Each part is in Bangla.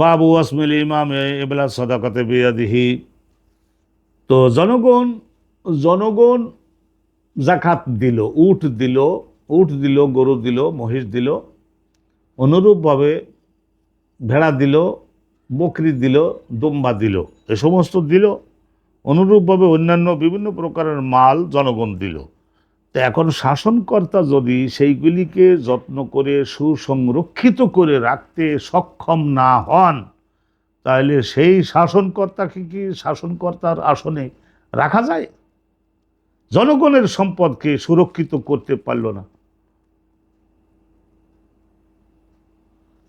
বাবু আসমিল ইমাম এবলা সদাকতে বিয়াদিহি। তো জনগণ জনগণ জাকাত দিল, উট দিল উট দিল, গরু দিল, মহিষ দিল, অনুরূপভাবে ভেড়া দিল, বকরি দিল, দুম্বা দিল, এ সমস্ত দিল, অনুরূপভাবে অন্যান্য বিভিন্ন প্রকারের মাল জনগণ দিল। তো এখন শাসনকর্তা যদি সেইগুলিকে যত্ন করে, সুসংরক্ষিত করে রাখতে সক্ষম না হন, তাহলে সেই শাসনকর্তাকে কি শাসনকর্তার আসনে রাখা যায়? জনগণের সম্পদকে সুরক্ষিত করতে পারল না।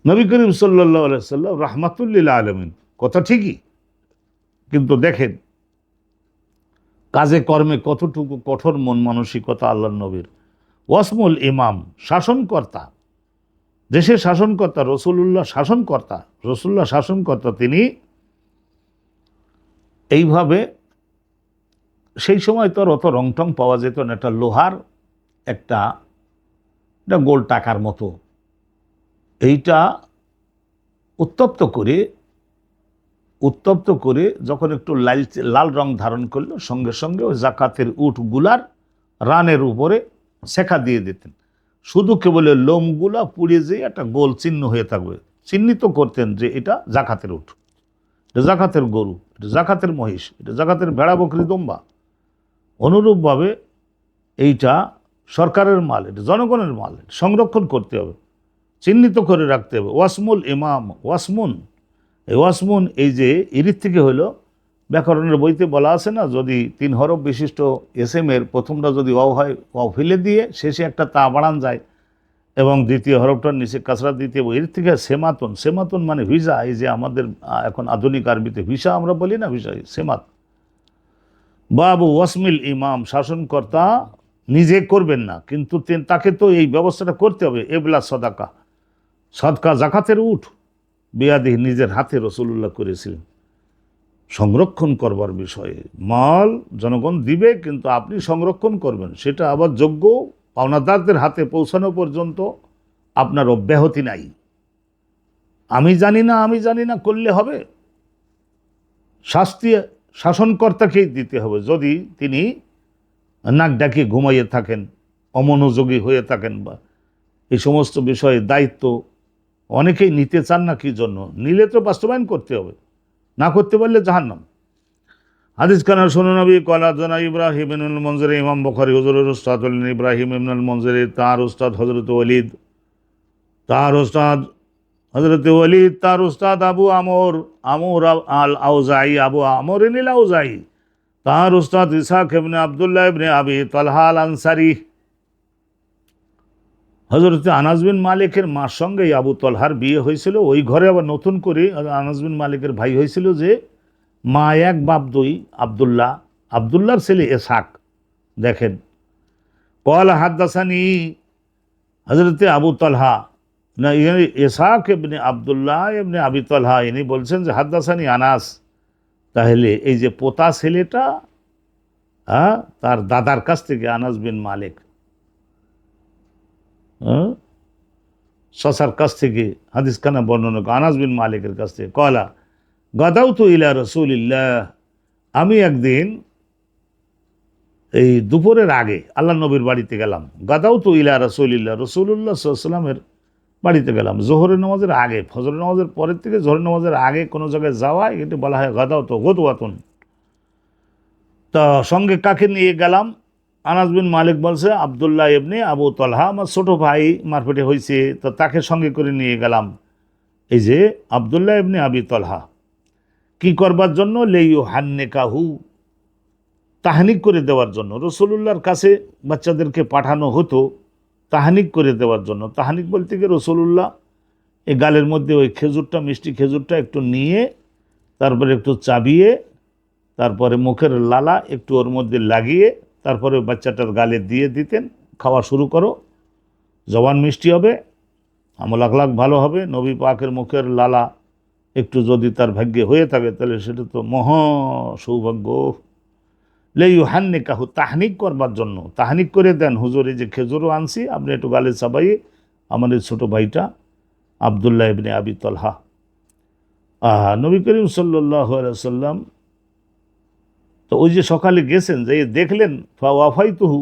নবী করিম সাল্লাহ সাল্লাম রহমাতুল্লিল্লা আলমিন, কথা ঠিকই। কিন্তু দেখেন কাজে, কর্মে কতটুকু কঠোর মন মানসিকতা আল্লাহ নবীর? ওয়াসমুল ইমাম, শাসনকর্তা। দেশের শাসনকর্তা রসুল্লাহ শাসনকর্তা। রসুল্লাহ শাসনকর্তা তিনি এইভাবে সেই সময় তো অত রংটং পাওয়া যেত না, একটা লোহার একটা গোল টাকার মতো। এইটা উত্তপ্ত করে উত্তপ্ত করে যখন একটু লাল লাল রং ধারণ করল, সঙ্গে সঙ্গে ওই জাকাতের উটগুলার রানের উপরে শেখা দিয়ে দিতেন। শুধু কেবল লোমগুলা পুড়ে যেয়ে একটা গোল চিহ্ন হয়ে থাকবে। চিহ্নিত করতেন যে এটা জাকাতের উঠ এটা জাকাতের গরু, এটা জাকাতের মহিষ, এটা জাকাতের ভেড়া, বকরি, দম্বা। অনুরূপভাবে এইটা সরকারের মাল, এটা জনগণের মাল সংরক্ষণ করতে হবে, চিহ্নিত করে রাখতে হবে। ওয়াসমুল ইমাম, ওয়াসমুন ওয়াসমুন, এই যে ইরিত থেকে হলো, ব্যাকরণের বইতে বলা আছে না, যদি তিন হরফ বিশিষ্ট এস এম এর প্রথমটা যদি অ হয় অ ফেলে দিয়ে শেষে একটা তা বাড়ান যায়, এবং দ্বিতীয় হরফটার নিচে কাঁচরা দ্বিতীয় এর থেকে সেমাতন সেমাতন মানে ভিসা, এই যে আমাদের এখন আধুনিক আরবিতে ভিসা আমরা বলি না, ভিসা, সেমাত। বাবু ওয়াসমিল ইমাম, শাসনকর্তা নিজে করবেন না, কিন্তু তাকে তো এই ব্যবস্থাটা করতে হবে, এবলা সদাকা। সদকা জাকাতের উঠ। বেয়াদি নিজের হাতে রসুল্লাহ করেছিলেন। সংরক্ষণ করবার বিষয়ে মাল জনগণ দিবে, কিন্তু আপনি সংরক্ষণ করবেন। সেটা আবার যোগ্য পাওনাদারদের হাতে পৌঁছানো পর্যন্ত আপনার অব্যাহতি নাই। আমি জানি না, আমি জানি না, করলে হবে। শাস্তি, শাসনকর্তাকেই দিতে হবে। যদি তিনি নাক ডাকিয়ে ঘুমাইয়ে থাকেন, অমনোযোগী হয়ে থাকেন বা এই সমস্ত বিষয়ে দায়িত্ব অনেকেই নিতে চান না কি জন্য? নিলে তো বাস্তবায়ন করতে হবে, না করতে পারলে জাহান্নাম। হাদিস খানা শোনো নবী, কলা জানা ইব্রাহিম ইবনুল মঞ্জরে ইমাম বখারি হজরুল উস্তাদ হলেন ইব্রাহিম ইবনুল মঞ্জরে তার উস্তাদ হজরত ওলিদ তার উস্তাদ হজরত ওলিদ তার উস্তাদ আবু আমর আমর আল আউজাই আবু আমর ইনিল আউজাই তার উস্তাদ ইসাক ইবনে আবদুল্লাহ ইবনে আবি তলহা আল আনসারি হজরত আনাস বিন মালিকের মার সঙ্গে আবু তলহার বিয়ে হয়েছিল। ওই ঘরে আবার নতুন করে আনাস বিন মালিকের ভাই হয়েছিল যে, মা এক বাপ দুই, আবদুল্লাহ। আবদুল্লাহর ছেলে এসাক। দেখেন। কল হাদ্দাসানি হজরতে আবু তলহা। না, ইনি এসাক এমনি আবদুল্লাহ এমনি আবি তলহা, ইনি বলছেন যে হাদ্দাসানি আনাস। তাহলে এই যে পোতা ছেলেটা হ্যাঁ তার দাদার কাছ থেকে আনাস বিন মালিক? শশার কাছ থেকে হাদিস খানা বর্ণনা আনাস বিন মালিকের কাছ থেকে কলা গদাউ তো ইলা রসুলিল্লাহ। আমি একদিন এই দুপুরের আগে আল্লাহ নবীর বাড়িতে গেলাম। গাদাউ তো ইলা রসুলিল্লাহ। রসুল্লাহ সাল্লামের বাড়িতে গেলাম। জোহরের নামাজের আগে, ফজরের নামাজের পরের থেকে জোহরের নামাজের আগে কোনো জায়গায় যাওয়া এটি বলা হয় গাদাও তো গদুয়াতুন তা সঙ্গে কাকে নিয়ে গেলাম? আনাস বিন মালিক বলছে, আবদুল্লাহ এমনি আবু তলহা, আমার ছোটো ভাই মারপেটে হয়েছে, তো তাকে সঙ্গে করে নিয়ে গেলাম। এই যে, আবদুল্লাহ এমনি আবি তলহা, কি করবার জন্য? লেইউ হান্নে কাহু তাহানিক করে দেওয়ার জন্য। রসুলুল্লাহর কাছে বাচ্চাদেরকে পাঠানো হতো, তাহানিক করে দেওয়ার জন্য। তাহানিক বলতে গিয়ে রসুলুল্লাহ, এই গালের মধ্যে ওই খেজুরটা, মিষ্টি খেজুরটা একটু নিয়ে, তারপরে একটু চাবিয়ে, তারপরে মুখের লালা একটু ওর মধ্যে লাগিয়ে তারপরে বাচ্চাটার গালে দিয়ে দিতেন, খাওয়া শুরু করো, জবান মিষ্টি হবে, আমল আখলাখ ভালো হবে, নবী পাকের মুখের লালা একটু যদি তার ভাগ্যে হয়ে থাকে, তাহলে সেটা তো মহা সৌভাগ্য। লেইউ হান্নে কাহু তাহানিক করবার জন্য। তাহানিক করে দেন, হুজুরে যে খেজুরও আনছি, আপনি একটু গালে চাবাইয়ে আমাদের ছোট ভাইটা আবদুল্লাহ ইবনে আবি তলহা। নবী করিম সাল্লাহ সাল্লাম তো ওই যে সকালে গেছেন যাই দেখলেন ওয়াফাই তহু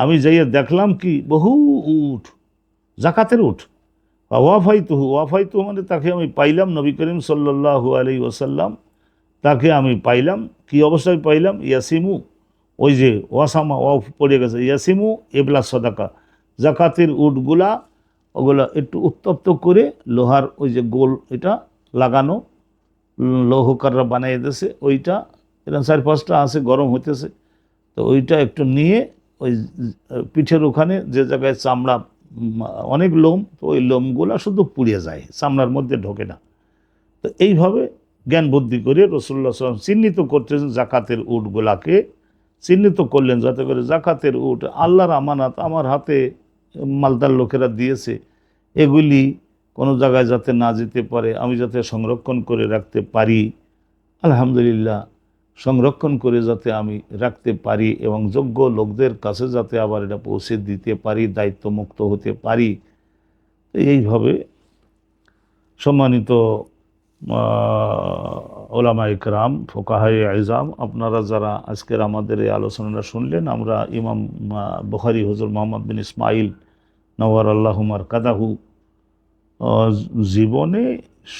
আমি যাইয়ে দেখলাম কি, বহু উঠ, জাকাতের উঠ। ওয়াফাই তহু ওয়াফাই তহু মানে তাকে আমি পাইলাম, নবী করিম সাল্লাহ আলী ওসাল্লাম তাকে আমি পাইলাম। কি অবস্থায় পাইলাম? ইয়াসিমু, ওই যে ওয়াসামা, ওয়াফ পড়ে গেছে, ইয়াসিমু এবলা সদাকা, জাকাতের উটগুলা, ওগুলা একটু উত্তপ্ত করে লোহার ওই যে গোল, এটা লাগানো লৌহকাররা বানিয়ে দিয়েছে ওইটা এরকম চার পাঁচটা আছে, গরম হইতেছে। তো ওইটা একটু নিয়ে ওই পিঠের ওখানে যে জায়গায় চামড়া অনেক লোম, তো ওই লোমগুলো শুধু পুড়িয়ে যায়, চামড়ার মধ্যে ঢোকে না। তো এইভাবে জ্ঞান বুদ্ধি করে রসুল্লাহ সাল্লাম চিহ্নিত করতেছেন জাকাতের উটগুলাকে। চিহ্নিত করলেন যাতে করে জাকাতের উট আল্লাহর আমানাত আমার হাতে মালদার লোকেরা দিয়েছে। এগুলি কোনো জায়গায় যাতে না যেতে পারে, আমি যাতে সংরক্ষণ করে রাখতে পারি। আলহামদুলিল্লাহ সংরক্ষণ করে যাতে আমি রাখতে পারি এবং যোগ্য লোকদের কাছে যাতে আবার এটা পৌঁছে দিতে পারি, দায়িত্বমুক্ত হতে পারি। এইভাবে সম্মানিত ওলামা ইকরাম ফোকাহাই আইজাম আপনারা যারা আজকের আমাদের এই আলোচনাটা শুনলেন, আমরা ইমাম বুখারি হজর মোহাম্মদ বিন ইসমাইল নওয়ার আল্লাহমার কাদাহু জীবনে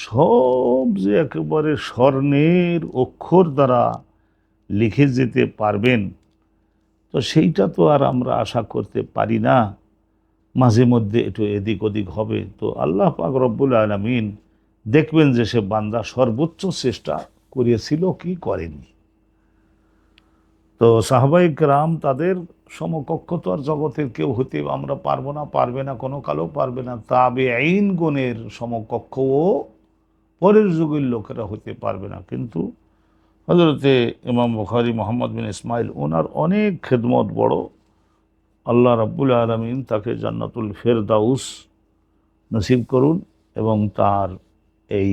সব যে একেবারে স্বর্ণের অক্ষর দ্বারা লিখে যেতে পারবেন। তো সেইটা তো আর আমরা আশা করতে পারি না। মাঝে মধ্যে একটু এদিক ওদিক হবে। তো আল্লাহ পাক রব্বুল আলমিন দেখবেন যে সে বান্দা সর্বোচ্চ চেষ্টা করিয়েছিল কি করেনি। তো সাহবাইক রাম তাদের সমকক্ষ তো আর জগতের কেউ হতে আমরা পারব না, পারবে না, কোনো কালেও পারবে না। তাবে আইন গুণের সমকক্ষও পরের যুগের লোকেরা হতে পারবে না। কিন্তু হজরতে ইমাম বুখারি, মোহাম্মদ বিন ইসমাইল ওনার অনেক খেদমত বড়। আল্লাহ রাব্বুল আলমিন তাকে জান্নাতুল ফেরদাউস নসিব করুন এবং তার এই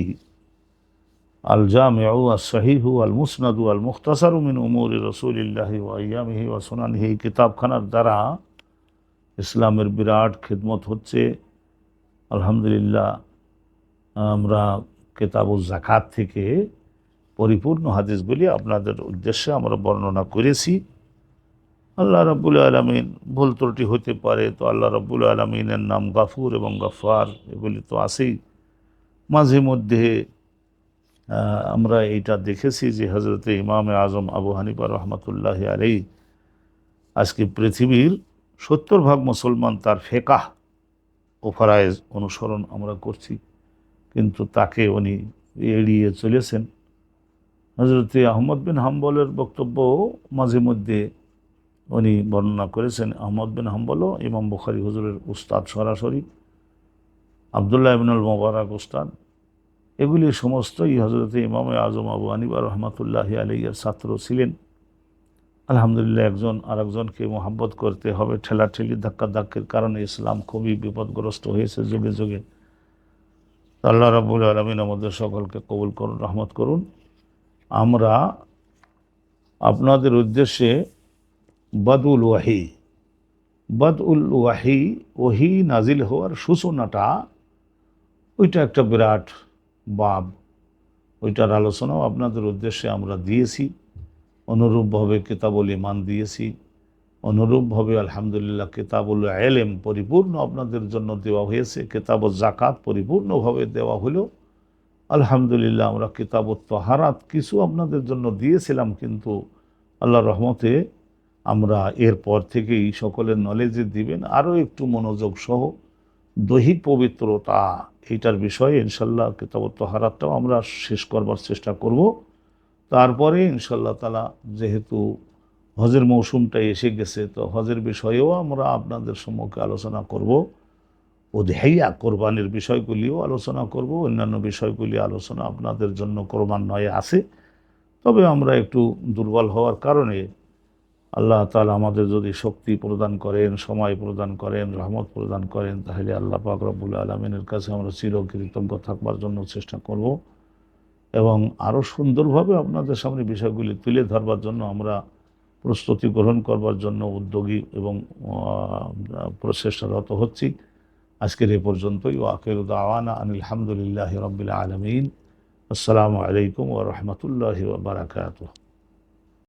আল জামিউ আল সাহিহু আল মুসনাদু আল মুখতাসারু মিন উমুর রসুলিল্লাহি ওয়াইয়ামিহি ওয়া সুনানিহি এই কিতাবখানার দ্বারা ইসলামের বিরাট খিদমত হচ্ছে। আলহামদুলিল্লাহ, আমরা কেতাবুল জাকাত থেকে পরিপূর্ণ হাদিসগুলি আপনাদের উদ্দেশ্যে আমরা বর্ণনা করেছি। আল্লাহ রাব্বুল আলমিন ভুল ত্রুটি হতে পারে তো আল্লাহ রাব্বুল আলমিনের নাম গাফুর এবং গাফার এগুলি তো আছেই। মাঝে মধ্যে আমরা এইটা দেখেছি যে হজরতে ইমামে আজম আবু হানিফা রহমতুল্লাহ আলাই আজকে পৃথিবীর সত্তর ভাগ মুসলমান তার ফেকাহ ও ফরায়েজ অনুসরণ আমরা করছি, কিন্তু তাকে উনি এড়িয়ে চলেছেন। হজরতে আহমদ বিন হাম্বলের বক্তব্য মাঝে মধ্যে উনি বর্ণনা করেছেন। আহমদ বিন হাম্বলও ইমাম বুখারি হুজুরের উস্তাদ সরাসরি, আবদুল্লাহ ইবনুল মোবারক উস্তাদ। এগুলি সমস্তই হজরতে ইমাম আজম আবু আনিবা রহমতুল্লাহ আলিয়ার ছাত্র ছিলেন। আলহামদুলিল্লাহ একজন আরেকজনকে মোহাব্বত করতে হবে। ঠেলাঠেলি ধাক্কা ধাক্কের কারণে ইসলাম খুবই বিপদগ্রস্ত হয়েছে যুগে যুগে। আল্লাহ রাবুল আলমিন আমাদের সকলকে কবুল করুন, রহমত করুন। আমরা আপনাদের উদ্দেশ্যে বদউল ওয়াহি বদউল ওয়াহি ওহি নাজিল হওয়ার সূচনাটা, ওইটা একটা বিরাট বাব। ওইটার আলোচনাও আপনাদের উদ্দেশ্যে আমরা দিয়েছি। অনুরূপভাবে কেতাবুল ইমান দিয়েছি। অনুরূপভাবে আলহামদুলিল্লাহ কেতাবুল এলেম পরিপূর্ণ আপনাদের জন্য দেওয়া হয়েছে। কেতাব জাকাত পরিপূর্ণভাবে দেওয়া হলো। আলহামদুলিল্লাহ, আমরা কিতাব তহারাত কিছু আপনাদের জন্য দিয়েছিলাম, কিন্তু আল্লাহ রহমতে আমরা এরপর থেকেই সকলের নলেজে দিবেন। আরও একটু মনোযোগ সহ দৈহিক পবিত্রতা, এইটার বিষয়ে ইনশাল্লাহ কিতাব তহারাতটাও আমরা শেষ করবার চেষ্টা করব। তারপরে ইনশাল্লাহ তালা যেহেতু হজের মৌসুমটা এসে গেছে, তো হজের বিষয়েও আমরা আপনাদের সম্মুখে আলোচনা করব। উদহাইয়া কোরবানির বিষয়গুলিও আলোচনা করব, অন্যান্য বিষয়গুলি আলোচনা আপনাদের জন্য ক্রমান্বয়ে আছে। তবে আমরা একটু দুর্বল হওয়ার কারণে আল্লাহ তালা আমাদের যদি শক্তি প্রদান করেন, সময় প্রদান করেন, রহমত প্রদান করেন, তাহলে আল্লাহ পাক আলমিনের কাছে আমরা চিরকৃতজ্ঞ থাকবার জন্য চেষ্টা করব এবং আরও সুন্দরভাবে আপনাদের সামনে বিষয়গুলি তুলে ধরবার জন্য আমরা প্রস্তুতি গ্রহণ করবার জন্য উদ্যোগী এবং প্রচেষ্টারত হচ্ছি। আজকের এ পর্যন্তই ওয়াকির দাওয়ানা আনিল হামদুলিল্লাহ রবিল আলমিন আসসালামু আলাইকুম ওরহমতুল্লাহ বারাকাতুহ